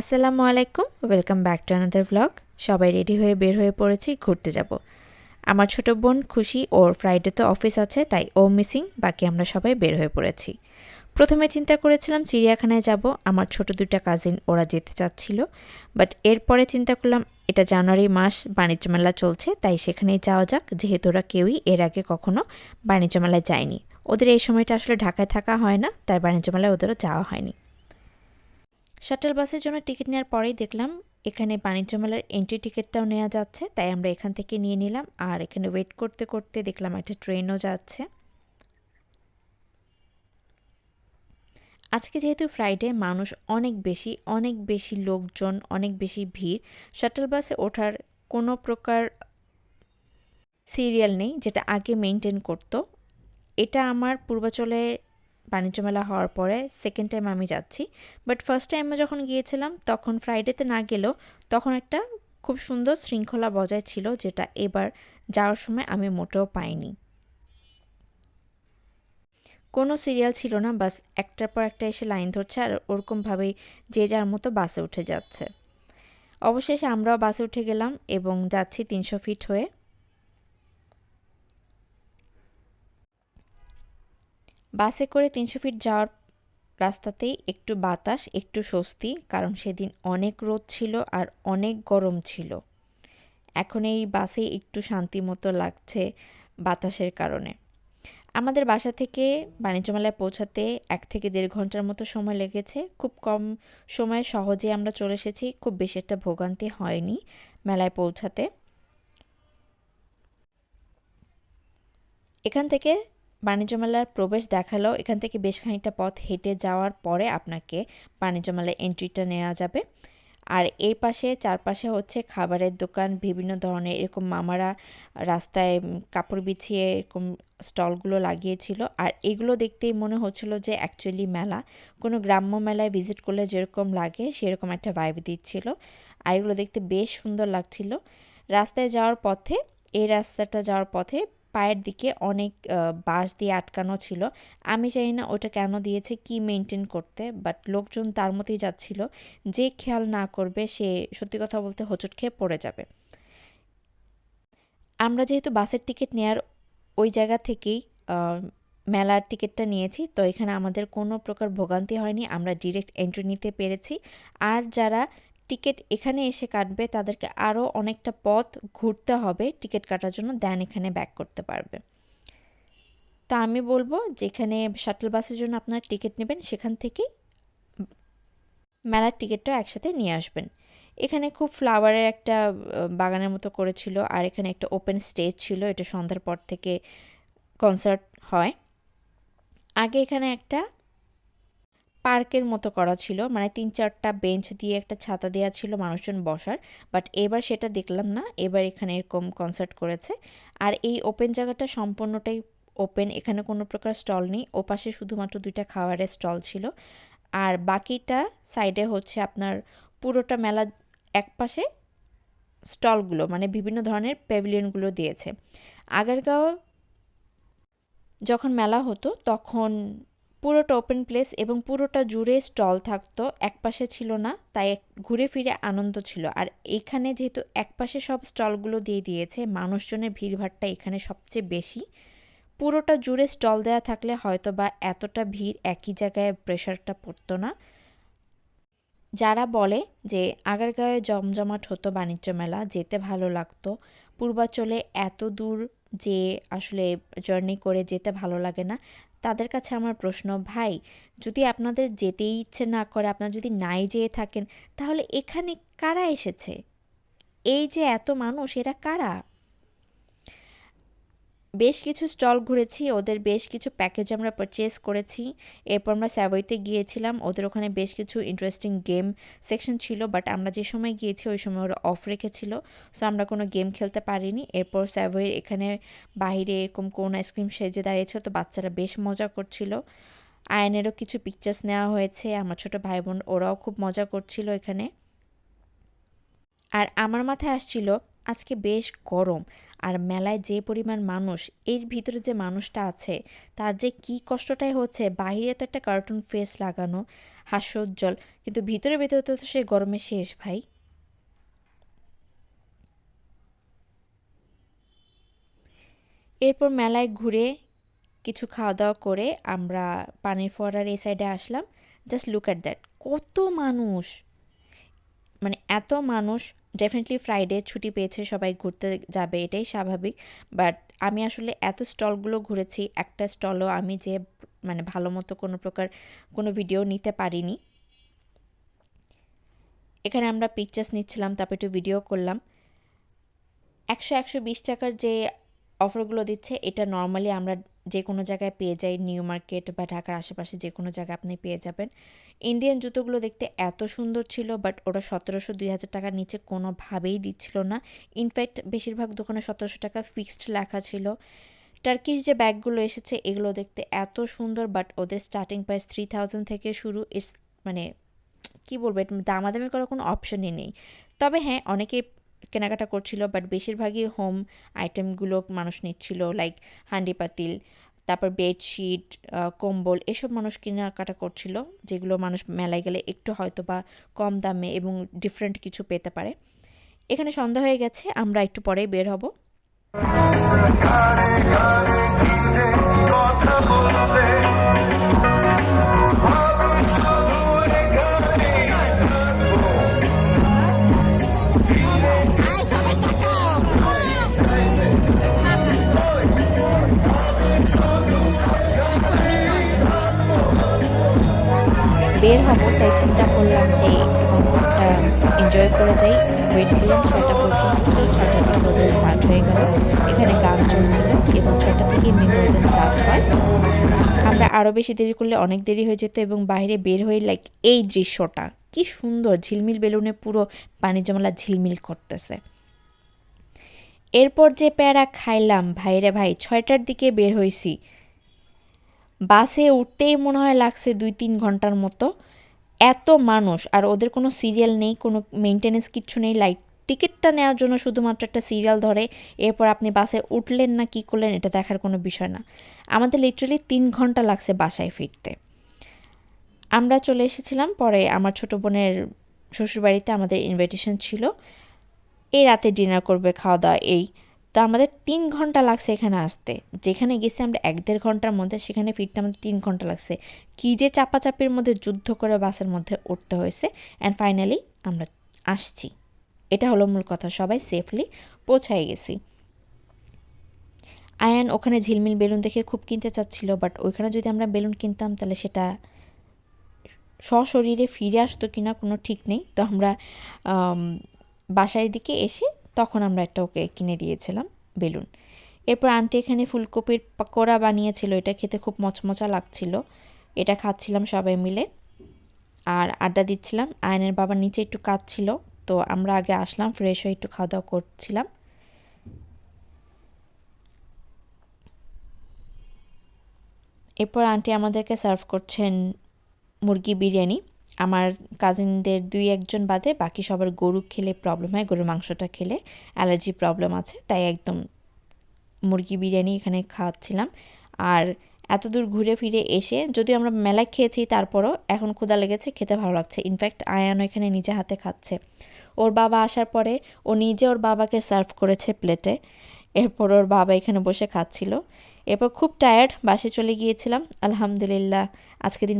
আসসালামু আলাইকুম welcome back to another vlog সবাই রেডি হয়ে বের হয়ে পড়েছি, ঘুরতে যাব। আমার ছোট বোন খুশি, ওর ফ্রাইডেতে অফিস আছে, তাই ও মিসিং বাকি আমরা সবাই বের হয়ে পড়েছি। প্রথমে চিন্তা করেছিলাম চিড়িয়াখানায় যাব, আমার ছোট দুটা কাজিন ওরা যেতে চাচ্ছিল। বাট এরপরে চিন্তা করলাম, এটা জানুয়ারি মাস, বাণিজ্য মেলা চলছে, তাই সেখানেই যাওয়া যাক। যেহেতু ওরা কেউই এর আগে কখনো বাণিজ্য মেলায় যায়নি। ওদের এই সময়টা আসলে ঢাকায় থাকা হয় না, তাই বাণিজ্য মেলায় ওদেরও যাওয়া হয়নি। শাটল বাসের জন্য টিকিট নেওয়ার পরেই দেখলাম, এখানে বাণিজ্য মেলার এন্ট্রি টিকিটটাও নেওয়া যাচ্ছে, তাই আমরা এখান থেকে নিয়ে নিলাম। আর এখানে ওয়েট করতে করতে দেখলাম একটা ট্রেনও যাচ্ছে। আজকে যেহেতু ফ্রাইডে মানুষ অনেক বেশি অনেক বেশি লোকজন, অনেক বেশি ভিড়। শাটল বাসে ওঠার কোনো প্রকার সিরিয়াল নেই, যেটা আগে মেনটেন করতো। এটা আমার পূর্বাচলে বাণিজ্য মেলা হওয়ার পরে সেকেন্ড টাইম আমি যাচ্ছি। বাট ফার্স্ট টাইমে যখন গিয়েছিলাম, তখন ফ্রাইডেতে না গেলেও তখন একটা খুব সুন্দর শৃঙ্খলা বজায় ছিল, যেটা এবার যাওয়ার সময় আমি মোটেও পাইনি। কোনো সিরিয়াল ছিল না, বাস একটার পর একটা এসে লাইন ধরছে আর ওরকমভাবেই যে যার মতো বাসে উঠে যাচ্ছে। অবশেষে আমরাও বাসে উঠে গেলাম এবং যাচ্ছি তিনশো ফিট হয়ে। বাসে করে তিনশো ফিট যাওয়ার রাস্তাতেই একটু বাতাস, একটু স্বস্তি, কারণ সেদিন অনেক রোদ ছিল আর অনেক গরম ছিল। এখন এই বাসে একটু শান্তি মতো লাগছে বাতাসের কারণে। আমাদের বাসা থেকে বাণিজ্য মেলায় পৌঁছাতে এক থেকে দেড় ঘণ্টার মতো সময় লেগেছে। খুব কম সময়ে সহজে আমরা চলে এসেছি। খুব বেশি একটা ভোগান্তি হয়নি মেলায় পৌঁছাতে। এখান থেকে বাণিজ্য মেলার প্রবেশ দেখালেও এখান থেকে বেশ খানিকটা পথ হেঁটে যাওয়ার পরে আপনাকে বাণিজ্য মেলায় এন্ট্রিটা নেওয়া যাবে। আর এই পাশে চারপাশে হচ্ছে খাবারের দোকান, বিভিন্ন ধরনের এরকম মামারা রাস্তায় কাপড় বিছিয়ে এরকম স্টলগুলো লাগিয়েছিল। আর এগুলো দেখতেই মনে হচ্ছিল যে অ্যাকচুয়ালি মেলা। কোনো গ্রাম্য মেলায় ভিজিট করলে যেরকম লাগে সেরকম একটা ভাইব দিচ্ছিল। আর এগুলো দেখতে বেশ সুন্দর লাগছিল। রাস্তায় যাওয়ার পথে, এই রাস্তাটা যাওয়ার পথে পায়ের দিকে অনেক বাঁশ দিয়ে আটকানো ছিল। আমি জানি না ওটা কেন দিয়েছে, কি মেনটেন করতে, বাট লোকজন তার মতোই যাচ্ছিল। যে খেয়াল না করবে, সে সত্যি কথা বলতে হোঁচট খেয়ে পড়ে যাবে। আমরা যেহেতু বাসের টিকিট নেয়ার ওই জায়গা থেকেই মেলার টিকিটটা নিয়েছি, তো এখানে আমাদের কোনো প্রকার ভোগান্তি হয়নি। আমরা ডিরেক্ট এন্ট্রি নিতে পেরেছি। আর যারা টিকিট এখানে এসে কাটবে, তাদেরকে আরও অনেকটা পথ ঘুরতে হবে। টিকিট কাটার জন্য দেন এখানে ব্যাক করতে পারবে। তো আমি বলব যেখানে শাটল বাসের জন্য আপনার টিকিট নেবেন, সেখান থেকেই মেলার টিকিটটা একসাথে নিয়ে আসবেন। এখানে খুব ফ্লাওয়ারের একটা বাগানের মতো করেছিল, আর এখানে একটা ওপেন স্টেজ ছিল, এটা সন্ধ্যার পর থেকে কনসার্ট হয়। আগে এখানে একটা পার্কের মতো করা ছিল। মানে তিন চারটা বেঞ্চ দিয়ে একটা ছাতা দেওয়া ছিল মানুষজন বসার। বাট এবার সেটা দেখলাম না। এবার এখানে এরকম কনসার্ট করেছে। আর এই ওপেন জায়গাটা সম্পূর্ণটাই ওপেন এখানে কোনো প্রকার স্টল নেই। ওপাশে শুধুমাত্র দুইটা খাবারের স্টল ছিল। আর বাকিটা সাইডে হচ্ছে আপনার পুরোটা মেলা এক পাশে স্টলগুলো মানে বিভিন্ন ধরনের প্যাভিলিয়নগুলো দিয়েছে। আগারগাঁও যখন মেলা হতো, তখন পুরোটা ওপেন প্লেস এবং পুরোটা জুড়ে স্টল থাকতো এক পাশে ছিল না, তাই ঘুরে ফিরে আনন্দ ছিল। আর এখানে যেহেতু এক পাশে সব স্টলগুলো দিয়ে দিয়েছে, মানুষজনের ভিড়ভাড়টা এখানে সবচেয়ে বেশি। পুরোটা জুড়ে স্টল দেওয়া থাকলে হয়তো বা এতটা ভিড় একই জায়গায় প্রেশারটা পড়তো না। যারা বলে যে আগারগাঁয়ে জমজমাট হতো বাণিজ্য মেলা, যেতে ভালো লাগতো, পূর্বাচলে এত দূর যে আসলে জার্নি করে যেতে ভালো লাগে না তাদের কাছে আমার প্রশ্ন, ভাই, যদি আপনাদের যেতেই ইচ্ছে না করে, আপনারা যদি নাই যেয়ে থাকেন, তাহলে এখানে কারা এসেছে? এই যে এত মানুষ, এরা কারা? বেশ কিছু স্টল ঘুরেছি, ওদের বেশ কিছু প্যাকেজ আমরা পারচেস করেছি। এরপর আমরা স্যাভইতে গিয়েছিলাম, ওদের ওখানে বেশ কিছু ইন্টারেস্টিং গেম সেকশন ছিল বাট আমরা যে সময় গিয়েছি, ওই সময় ওরা অফ রেখেছিল সো আমরা কোনো গেম খেলতে পারিনি। এরপর স্যাভয়ের এখানে বাইরে এরকম কোন আইসক্রিম সেজে দাঁড়িয়েছে তো বাচ্চারা বেশ মজা করছিল। আয়নেরও কিছু পিকচার্স নেওয়া হয়েছে, আমার ছোটো ভাই বোন ওরাও খুব মজা করছিল এখানে। আর আমার মাথায় আসছিল, আজকে বেশ গরম আর মেলায় যে পরিমাণ মানুষ, এর ভিতরে যে মানুষটা আছে, তার যে কি কষ্টটাই হচ্ছে, বাইরে তো একটা কার্টুন ফেস লাগানো, হাস্যোজ্জ্বল, কিন্তু ভিতরে ভিতরে তো সে গরমে শেষ, ভাই। এরপর মেলায় ঘুরে কিছু খাওয়া দাওয়া করে আমরা পানির ফোয়ারার এই সাইডে আসলাম। জাস্ট লুক অ্যাট দ্যাট কত মানুষ! মানে এত মানুষ ডেফিনেটলি ফ্রাইডে ছুটি পেয়েছে, সবাই ঘুরতে যাবে, এটাই স্বাভাবিক। বাট আমি আসলে এত স্টলগুলো ঘুরেছি, একটা স্টলও আমি যে মানে ভালো মতো কোনো প্রকার কোনো ভিডিও নিতে পারিনি। এখানে আমরা পিকচার্স নিচ্ছিলাম, তারপর একটু ভিডিও করলাম। একশো একশো বিশ টাকার যে অফারগুলো দিচ্ছে, এটা নর্মালি আমরা যে কোনো জায়গায় পেয়ে যাই নিউ মার্কেট বা ঢাকার আশেপাশে যে কোনো জায়গায় আপনি পেয়ে যাবেন। ইন্ডিয়ান জুতোগুলো দেখতে এত সুন্দর ছিল বাট ওটা সতেরোশো দুই হাজার টাকার নিচে কোনোভাবেই দিচ্ছিল না। ইনফ্যাক্ট বেশিরভাগ দোকানে সতেরোশো টাকা ফিক্সড লেখা ছিল। টার্কিশ যে ব্যাগগুলো এসেছে, এগুলো দেখতে এত সুন্দর বাট ওদের স্টার্টিং প্রাইস থ্রি থাউজেন্ড থেকে শুরু ইটস মানে কী বলব দামাদামি করার কোনো অপশনই নেই। তবে হ্যাঁ অনেকে কেনাকাটা করছিল বাট বেশিরভাগই হোম আইটেমগুলো মানুষ নিচ্ছিল লাইক হান্ডি পাতিল, তারপর বেডশিট কম্বল, এসব মানুষ কেনাকাটা করছিল, যেগুলো মানুষ মেলায় গেলে একটু হয়তো বা কম দামে এবং ডিফারেন্ট কিছু পেতে পারে। এখানে সন্ধ্যা হয়ে গেছে, আমরা একটু পরেই বের হব। কথা বের হব, তাই চিন্তা করলাম যে কনসার্টটা এনজয় করে যাই। ওয়েট করলাম, ছয়টা পর্যন্ত তো ছয়টা থেকে ওদের স্টার্ট হয়ে গেল। এখানে গান চলছিল এবং ছয়টা থেকে মেন ওদের স্টার্ট হয়। আমরা আরও বেশি দেরি করলে অনেক দেরি হয়ে যেত এবং বাইরে বের হয়ে লাইক এই দৃশ্যটা, কি সুন্দর ঝিলমিল বেলুনে পুরো পানি জমলা ঝিলমিল করতেছে। এরপর যে প্যারা খাইলাম, ভাইরে ভাই, ছয়টার দিকে বের হয়েছি বাসে উঠতেই মনে হয় লাগছে দুই তিন ঘণ্টার মতো। এত মানুষ, আর ওদের কোনো সিরিয়াল নেই, কোনো মেনটেনেন্স কিচ্ছু নেই। লাইট টিকিটটা নেওয়ার জন্য শুধুমাত্র একটা সিরিয়াল ধরে, এরপর আপনি বাসে উঠলেন না, কি করলেন, এটা দেখার কোনো বিষয় না। আমাদের লিটারালি তিন ঘণ্টা লাগছে বাসায় ফিরতে। আমরা চলে এসেছিলাম, পরে আমার ছোটো বোনের শ্বশুরবাড়িতে আমাদের ইনভাইটেশন ছিল। এই রাতে ডিনার করবে খাওয়া দাওয়া এই। তো আমাদের তিন ঘণ্টা লাগছে এখানে আসতে। যেখানে গেছি আমরা এক দেড় ঘণ্টার মধ্যে, সেখানে ফিরতে আমাদের তিন ঘণ্টা লাগছে। কী যে চাপাচাপির মধ্যে, যুদ্ধ করে বাসের মধ্যে উঠতে হয়েছে। অ্যান্ড ফাইনালি আমরা আসছি। এটা হলো মূল কথা, সবাই সেফলি পৌঁছায় গেছি। আয়ান ওখানে ঝিলমিল বেলুন দেখে খুব কিনতে চাচ্ছিল বাট ওইখানে যদি আমরা বেলুন কিনতাম, তাহলে সেটা সশরীরে ফিরে আসতো কিনা কোনো ঠিক নেই। তো আমরা বাসার দিকে এসে তখন আমরা একটা ওকে কিনে দিয়েছিলাম, বেলুন। এরপর আন্টি এখানে ফুলকপির পকোড়া বানিয়েছিল, এটা খেতে খুব মচমচা লাগছিল। এটা খাচ্ছিলাম সবাই মিলে। আর আড্ডা দিচ্ছিলাম। আয়নের বাবা নিচে একটু কাজ ছিল তো আমরা আগে আসলাম ফ্রেশ হয়ে একটু খাওয়া দাওয়া করছিলাম। এরপর আন্টি আমাদেরকে সার্ভ করছেন মুরগি বিরিয়ানি। আমার কাজিনদের দুই একজন বাদে বাকি সবার গরু খেলে প্রবলেম হয়, গরুর মাংসটা খেলে অ্যালার্জি প্রবলেম আছে, তাই একদম মুরগি বিরিয়ানি এখানে খাওয়াচ্ছিলাম। আর এত দূর ঘুরে ফিরে এসে যদিও আমরা মেলায় খেয়েছি, তারপরও এখন ক্ষুদা লেগেছে, খেতে ভালো লাগছে। ইনফ্যাক্ট আয়ানও এখানে নিজে হাতে খাচ্ছে। ওর বাবা আসার পরে ও নিজে ওর বাবাকে সার্ভ করেছে প্লেটে এরপর ওর বাবা এখানে বসে খাচ্ছিল। এরপর খুব টায়ার্ড বাসে চলে গিয়েছিলাম। আলহামদুলিল্লাহ, আজকে দিন